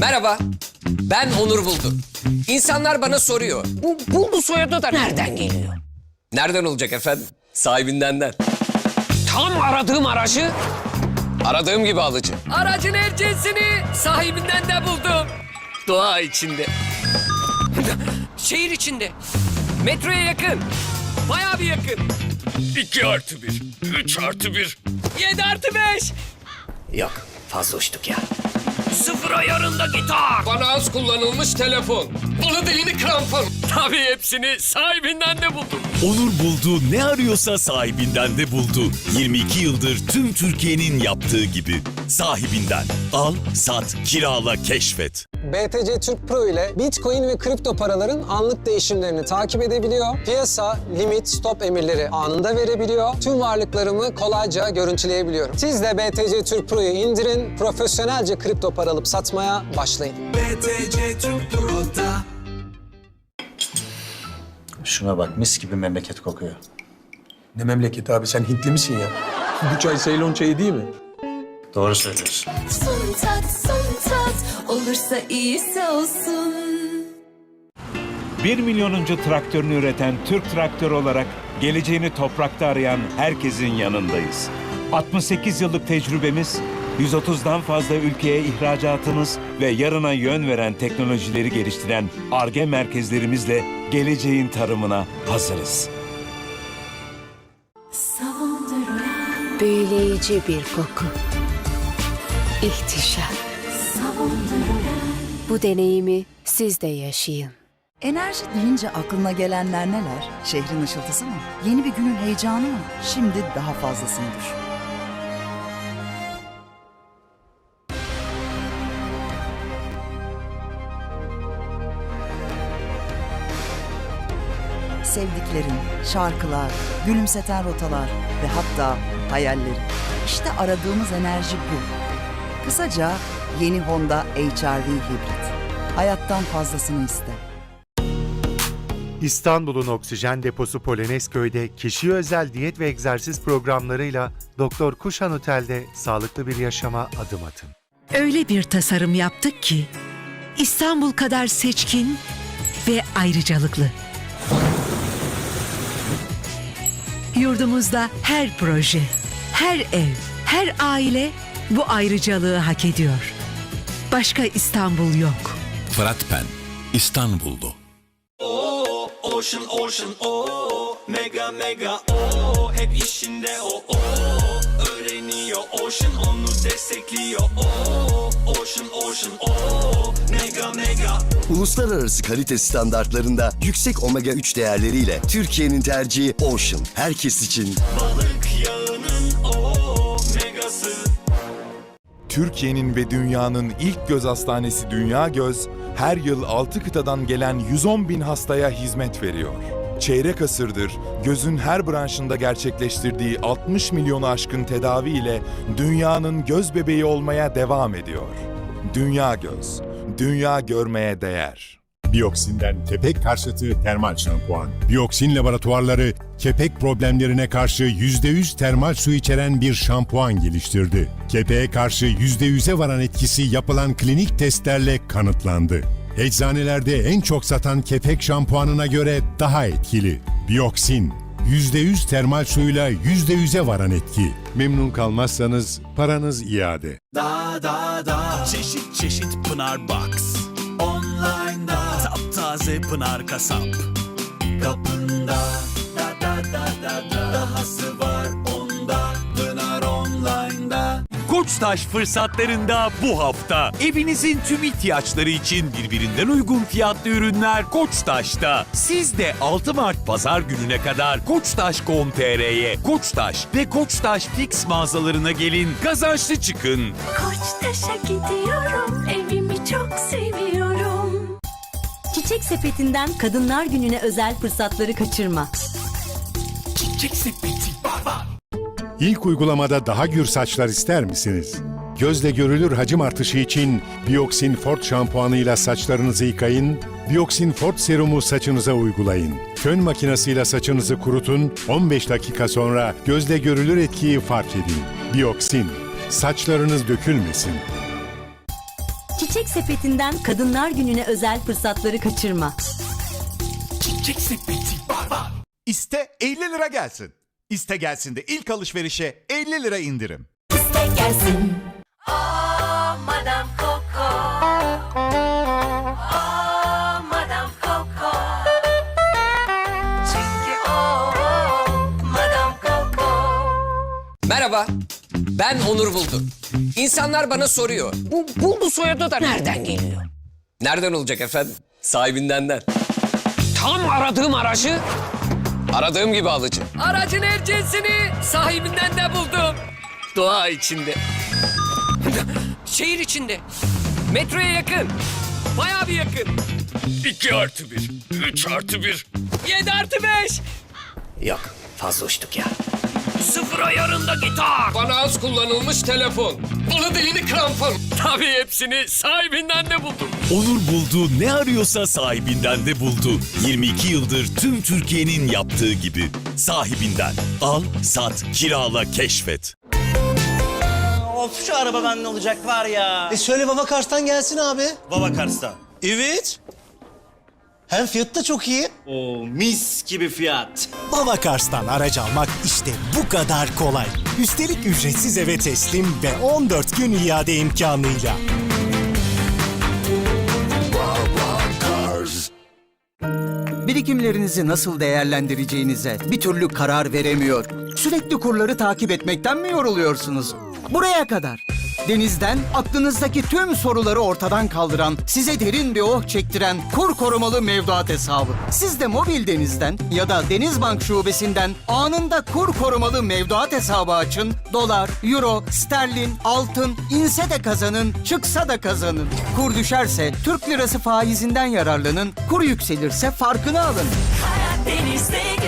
Merhaba, ben Onur Buldu. İnsanlar bana soruyor, bu Buldu soyadı da nereden geliyor? Nereden olacak efendim? Sahibindenden. Tam aradığım aracı, aradığım gibi alıcı. Aracın ercesini sahibinden de buldum. Doğa içinde. Şehir içinde. Metroya yakın. Bayağı bir yakın. 2 artı 1, 3 artı 1, 7 artı 5. Yok, fazla uçtuk ya. Sıfır ayarında gitar. Bana az kullanılmış telefon. Bunu değini krampon. Tabii hepsini sahibinden de buldum. Onur buldu, ne arıyorsa sahibinden de buldu. 22 yıldır tüm Türkiye'nin yaptığı gibi. Sahibinden. Al, sat, kirala, keşfet. BTC Türk Pro ile Bitcoin ve kripto paraların anlık değişimlerini takip edebiliyor. Piyasa, limit, stop emirleri anında verebiliyor. Tüm varlıklarımı kolayca görüntüleyebiliyorum. Siz de BTC Türk Pro'yu indirin, profesyonelce kripto para alıp satmaya başlayın. Şuna bak mis gibi memleket kokuyor. Ne memleket abi sen Hintli misin ya? Bu çay Ceylon çayı değil mi? Doğru söylüyorsun. Son tat, son tat olursa iyisi olsun. 1 milyonuncu traktörünü üreten Türk Traktör olarak geleceğini toprakta arayan herkesin yanındayız. 68 yıllık tecrübemiz, 130'dan fazla ülkeye ihracatımız ve yarına yön veren teknolojileri geliştiren ARGE merkezlerimizle geleceğin tarımına hazırız. Büyüleyici bir koku. İhtişam. Bu deneyimi siz de yaşayın. Enerji deyince aklına gelenler neler? Şehrin ışıltısı mı? Yeni bir günün heyecanı mı? Şimdi daha fazlasını düşün. Sevdiklerin, şarkılar, gülümseten rotalar ve hatta hayallerin. İşte aradığımız enerji bu. Kısaca yeni Honda HR-V Hibrit. Hayattan fazlasını iste. İstanbul'un oksijen deposu Polonezköy'de kişiye özel diyet ve egzersiz programlarıyla Doktor Kuşan Otel'de sağlıklı bir yaşama adım atın. Öyle bir tasarım yaptık ki İstanbul kadar seçkin ve ayrıcalıklı. Yurdumuzda her proje, her ev, her aile bu ayrıcalığı hak ediyor. Başka İstanbul yok. Fırat Pen, İstanbul'du. Ocean ocean o mega mega o hep işinde o o öğreniyor Ocean onu destekliyor o Ocean ocean o mega mega Uluslararası kalite standartlarında yüksek omega 3 değerleriyle Türkiye'nin tercihi Ocean. Herkes için balık Türkiye'nin ve dünyanın ilk göz hastanesi Dünya Göz, her yıl 6 kıtadan gelen 110 bin hastaya hizmet veriyor. Çeyrek asırdır gözün her branşında gerçekleştirdiği 60 milyonu aşkın tedavi ile dünyanın göz bebeği olmaya devam ediyor. Dünya Göz, dünya görmeye değer. Bioksinden kepek karşıtı termal şampuan. Bioksin laboratuvarları kepek problemlerine karşı %100 termal su içeren bir şampuan geliştirdi. Kepeğe karşı %100'e varan etkisi yapılan klinik testlerle kanıtlandı. Eczanelerde en çok satan kepek şampuanına göre daha etkili. Bioksin, %100 termal suyla %100'e varan etki. Memnun kalmazsanız paranız iade. da da da Çeşit çeşit Pınar Box. Online'da Taptaze Pınar Kasap. kapında. Da da da da da. Dahası var onda. Pınar online'da. Koçtaş fırsatlarında bu hafta. Evinizin tüm ihtiyaçları için birbirinden uygun fiyatlı ürünler Koçtaş'ta. Siz de 6 Mart pazar gününe kadar Koçtaş.com.tr'ye Koçtaş ve Koçtaş Fix mağazalarına gelin kazançlı çıkın. Koçtaş'a gidiyorum, sepetinden Kadınlar Günü'ne özel fırsatları kaçırma. İlk uygulamada daha gür saçlar ister misiniz? Gözle görülür hacim artışı için Bioxin Fort şampuanıyla saçlarınızı yıkayın, Bioxin Fort serumu saçınıza uygulayın. Fön makinesiyle saçınızı kurutun, 15 dakika sonra gözle görülür etkiyi fark edin. Bioxin, saçlarınız dökülmesin. Çiçek Sepeti'nden Kadınlar Günü'ne özel fırsatları kaçırma. İste 50 lira gelsin. İste gelsin de ilk alışverişe 50 lira indirim. İste gelsin. Oh, Madame Coco. Oh, Madame Coco. Çünkü o Madame Coco. Merhaba, ben Onur Buldu. İnsanlar bana soruyor, bu Buldu soyadı da nereden geliyor? Nereden olacak efendim? Sahibindenden. Tam aradığım aracı, aradığım gibi alıcı. Aracın ercesini sahibinden de buldum. Doğa içinde. Şehir içinde. Metroya yakın. Bayağı bir yakın. 2 artı 1, 3 artı 1, 7 artı 5. Yok, fazla uçtuk ya. Sıfır ayarında gitar. Bana az kullanılmış telefon. Bunu dilini krampon. Tabii hepsini sahibinden de buldum. Onur buldu ne arıyorsa sahibinden de buldu. 22 yıldır tüm Türkiye'nin yaptığı gibi. Sahibinden. Al, sat, kirala, keşfet. Of şu araba bende olacak var ya. E söyle Baba Kars'tan gelsin abi. Baba Kars'ta. Evet. Hem fiyat da çok iyi. Oo mis gibi fiyat. Baba Kars'tan araç almak işte bu kadar kolay. Üstelik ücretsiz eve teslim ve 14 gün iade imkanıyla. Birikimlerinizi nasıl değerlendireceğinize bir türlü karar veremiyor. Sürekli kurları takip etmekten mi yoruluyorsunuz? Buraya kadar. Denizden aklınızdaki tüm soruları ortadan kaldıran, size derin bir oh çektiren kur korumalı mevduat hesabı. Siz de mobil denizden ya da Denizbank şubesinden anında kur korumalı mevduat hesabı açın. Dolar, euro, sterlin, altın, inse de kazanın, çıksa da kazanın. Kur düşerse Türk lirası faizinden yararlanın, kur yükselirse farkını alın. Güzel.